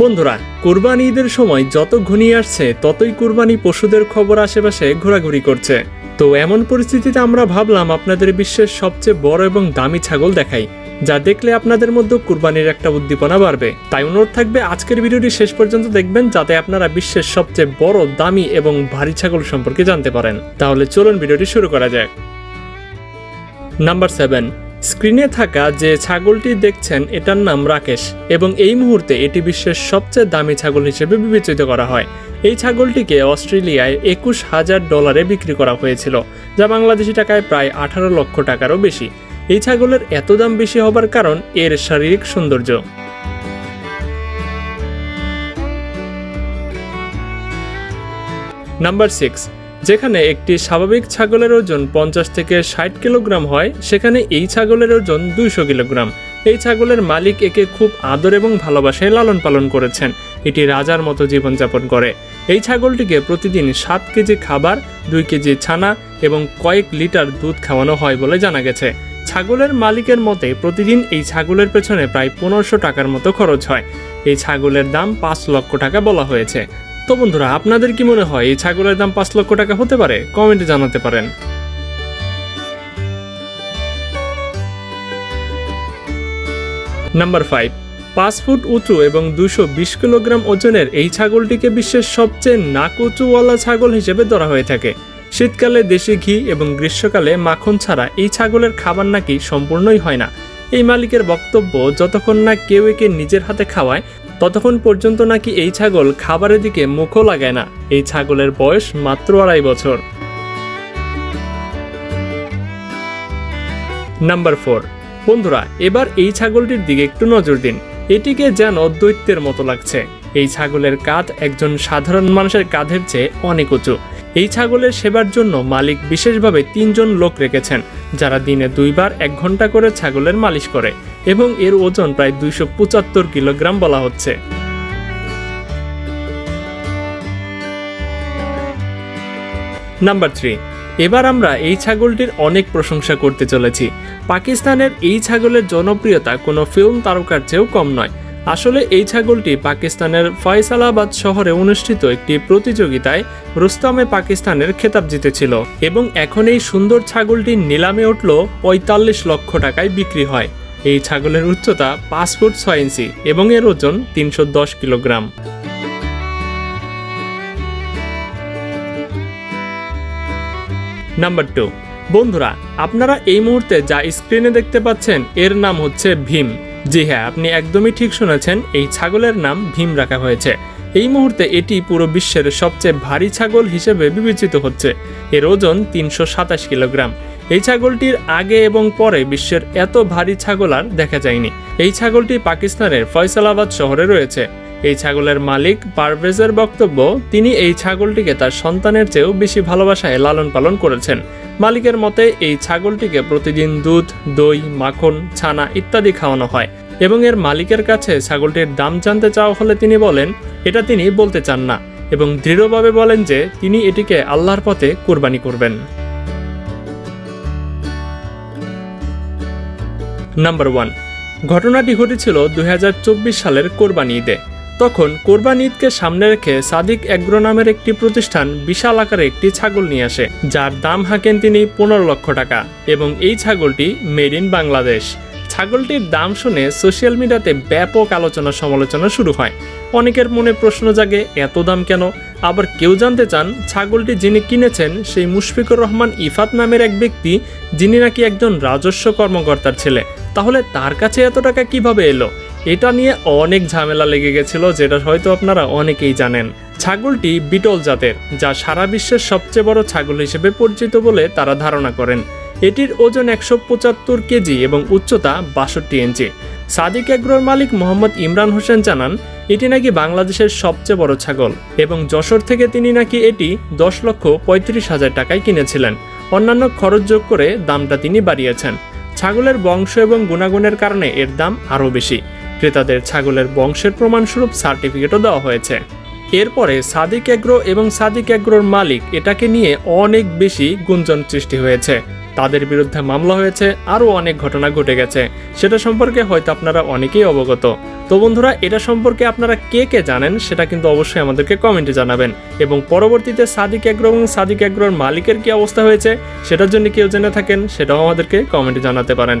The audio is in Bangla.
বন্ধুরা, কুরবানি ঈদের সময় যত ঘনিয়ে আসছে, ততই কুরবানি পশুদের খবর আশেপাশে ঘোরাঘুরি করছে। তো এমন পরিস্থিতিতে আমরা ভাবলাম আপনাদের বিশ্বের সবচেয়ে বড় এবং দামি ছাগল দেখাই, যা দেখলে আপনাদের মধ্যে কুরবানির একটা উদ্দীপনা বাড়বে। তাই অনুরোধ থাকবে, আজকের ভিডিওটি শেষ পর্যন্ত দেখবেন, যাতে আপনারা বিশ্বের সবচেয়ে বড়, দামি এবং ভারী ছাগল সম্পর্কে জানতে পারেন। তাহলে চলুন ভিডিওটি শুরু করা যাক। নাম্বার সেভেন স্ক্রিনে থাকা যে ছাগলটি দেখছেন, এটার নাম রাকেশ এবং এই মুহূর্তে এটি বিশ্বের সবচেয়ে দামি ছাগল হিসেবে বিবেচিত করা হয়। এই ছাগলটিকে অস্ট্রেলিয়ায় একুশ হাজার ডলারে বিক্রি করা হয়েছিল, যা বাংলাদেশি টাকায় প্রায় আঠারো লক্ষ টাকারও বেশি। এই ছাগলের এত দাম বেশি হবার কারণ এর শারীরিক সৌন্দর্য। নাম্বার সিক্স যেখানে একটি স্বাভাবিক ছাগলের ওজন পঞ্চাশ থেকে ষাট কিলোগ্রাম হয়, সেখানে এই ছাগলের ওজন দুইশো কিলোগ্রাম। এই ছাগলের মালিক একে খুব আদর এবং ভালোবাসায় লালন পালন করেছেন। এটি রাজার মতো জীবনযাপন করে। এই ছাগলটিকে প্রতিদিন সাত কেজি খাবার, দুই কেজি ছানা এবং কয়েক লিটার দুধ খাওয়ানো হয় বলে জানা গেছে। ছাগলের মালিকের মতে, প্রতিদিন এই ছাগলের পেছনে প্রায় পনেরোশো টাকার মতো খরচ হয়। এই ছাগলের দাম পাঁচ লক্ষ টাকা বলা হয়েছে। তো বন্ধুরা, আপনাদের কি মনে হয় এই ছাগলের দাম পাঁচ লক্ষ টাকা হতে পারে? কমেন্টে জানাতে পারেন। নাম্বার ফাইভ পাঁচ ফুট উঁচু এবং দুশো বিশ কিলোগ্রাম ওজনের এই ছাগলটিকে বিশ্বের সবচেয়ে নাক উঁচুওয়ালা ছাগল হিসেবে ধরা হয়ে থাকে। শীতকালে দেশি ঘি এবং গ্রীষ্মকালে মাখন ছাড়া এই ছাগলের খাবার নাকি সম্পূর্ণই হয় না। এই মালিকের বক্তব্য, যতক্ষণ না কেউ একে নিজের হাতে খাওয়ায় ততক্ষণ পর্যন্ত নাকি এই ছাগল খাবারের দিকে মুখও লাগায় না। এই ছাগলের বয়স মাত্র আড়াই বছর। Number four. বন্ধুরা, এবার এই ছাগলটির দিকে একটু নজর দিন। এটিকে যেন দৈত্যের মতো লাগছে। এই ছাগলের কাঁধ একজন সাধারণ মানুষের কাঁধের চেয়ে অনেক উঁচু। এই ছাগলের সেবার জন্য মালিক বিশেষভাবে তিনজন লোক রেখেছেন। যারা দিনে দুইবার এক ঘণ্টা করে ছাগলের মালিশ করে এবং এর ওজন প্রায় দুইশো পঁচাত্তর কিলোগ্রাম বলা হচ্ছে। নাম্বার থ্রি, এবার আমরা এই ছাগলটির অনেক প্রশংসা করতে চলেছি। পাকিস্তানের এই ছাগলের জনপ্রিয়তা কোনো ফিল্ম তারকার চেয়েও কম নয়। আসলে এই ছাগলটি পাকিস্তানের ফয়সালাবাদ শহরে অনুষ্ঠিত একটি প্রতিযোগিতায় রুস্তামে পাকিস্তানের খেতাব জিতেছিল এবং এখন এই সুন্দর ছাগলটি নিলামে উঠল পঁয়তাল্লিশ লক্ষ টাকায় বিক্রি হয়। এই ছাগলের উচ্চতা পাঁচ ফুট ছয় ইঞ্চি এবং এর ওজন তিনশো দশ কিলোগ্রাম। Number two. বন্ধুরা, আপনারা এই মুহূর্তে যা স্ক্রিনে দেখতে পাচ্ছেন, এর নাম হচ্ছে ভীম। জি হ্যাঁ আপনি একদমই ঠিক শুনেছেন, এই ছাগলের নাম ভীম রাখা হয়েছে। এই মুহূর্তে এটি পুরো বিশ্বের সবচেয়ে ভারী ছাগল হিসেবে বিবেচিত হচ্ছে। এর ওজন তিনশো সাতাশ কিলোগ্রাম। এই ছাগলটির আগে এবং পরে বিশ্বের এত ভারী ছাগল আর দেখা যায়নি। এই ছাগলটি পাকিস্তানের ফয়সালাবাদ শহরে রয়েছে। এই ছাগলের মালিক, পারভেজের বক্তব্য, তিনি এই ছাগলটিকে তার সন্তানের চেয়েও বেশি ভালোবাসায় লালন পালন করেছেন। মালিকের মতে, এই ছাগলটিকে প্রতিদিন দুধ, দই, মাখন, ছানা ইত্যাদি খাওয়ানো হয় এবং এর মালিকের কাছে ছাগলটির দাম জানতে চাওয়া হলে তিনি বলেন, এটা তিনি বলতে চান না। এবং দৃঢ়ভাবে বলেন যে, তিনি এটিকে আল্লাহর পথে কোরবানি করবেন। Number one. ঘটনাটি ঘটেছিল দুই হাজার চব্বিশ সালের কোরবানি ঈদে। তখন কোরবানি ঈদকে সামনে রেখে সাদিক এগ্রো নামের একটি প্রতিষ্ঠান বিশাল আকারে একটি ছাগল নিয়ে আসে, যার দাম হাঁকেন তিনি পনেরো লক্ষ টাকা এবং এই ছাগলটি মেড ইন বাংলাদেশ। ছাগলটির দাম শুনে সোশ্যাল মিডিয়াতে ব্যাপক আলোচনা সমালোচনা শুরু হয়। অনেকের মনে প্রশ্ন জাগে, এত দাম কেন? আবার কেউ জানতে চান, ছাগলটি যিনি কিনেছেন সেই মুশফিকুর রহমান ইফাত নামের এক ব্যক্তি, যিনি নাকি একজন রাজস্ব কর্মকর্তার ছেলে। তাহলে তার কাছে এত টাকা কীভাবে এলো? এটা নিয়ে অনেক ঝামেলা লেগে গেছিল, যেটা হয়তো আপনারা অনেকেই জানেন। ছাগলটি বিটল জাতের, যা সারা বিশ্বের সবচেয়ে বড় ছাগল হিসেবে পরিচিত বলে তারা ধারণা করেন। এটির ওজন একশো পঁচাত্তর কেজি এবং উচ্চতা বাষট্টি ইঞ্চি। সাদিক এগ্রোর মালিক মোহাম্মদ ইমরান হোসেন জানান, এটি নাকি বাংলাদেশের সবচেয়ে বড় ছাগল এবং যশোর থেকে তিনি নাকি এটি দশ লক্ষ পঁয়ত্রিশ হাজার টাকায় কিনেছিলেন। অন্যান্য খরচ যোগ করে দামটা তিনি বাড়িয়েছেন। ছাগলের বংশ এবং গুণাগুণের কারণে এর দাম আরও বেশি। ক্রেতাদের ছাগলের বংশের প্রমাণস্বরূপ সার্টিফিকেটও দেওয়া হয়েছে। এরপরে সাদিক এগ্রো এবং সাদিক এগ্রোর মালিক এটাকে নিয়ে অনেক বেশি গুঞ্জন সৃষ্টি হয়েছে। তাদের বিরুদ্ধে মামলা হয়েছে, আরও অনেক ঘটনা ঘটে গেছে। সেটা সম্পর্কে হয়তো আপনারা অনেকেই অবগত। তো বন্ধুরা, এটা সম্পর্কে আপনারা কে কে জানেন সেটা কিন্তু অবশ্যই আমাদেরকে কমেন্টে জানাবেন। এবং পরবর্তীতে সাদিক এগ্রো এবং সাদিক এগ্রোর মালিকের কি অবস্থা হয়েছে, সেটার জন্য কেউ জেনে থাকেন, সেটাও আমাদেরকে কমেন্টে জানাতে পারেন।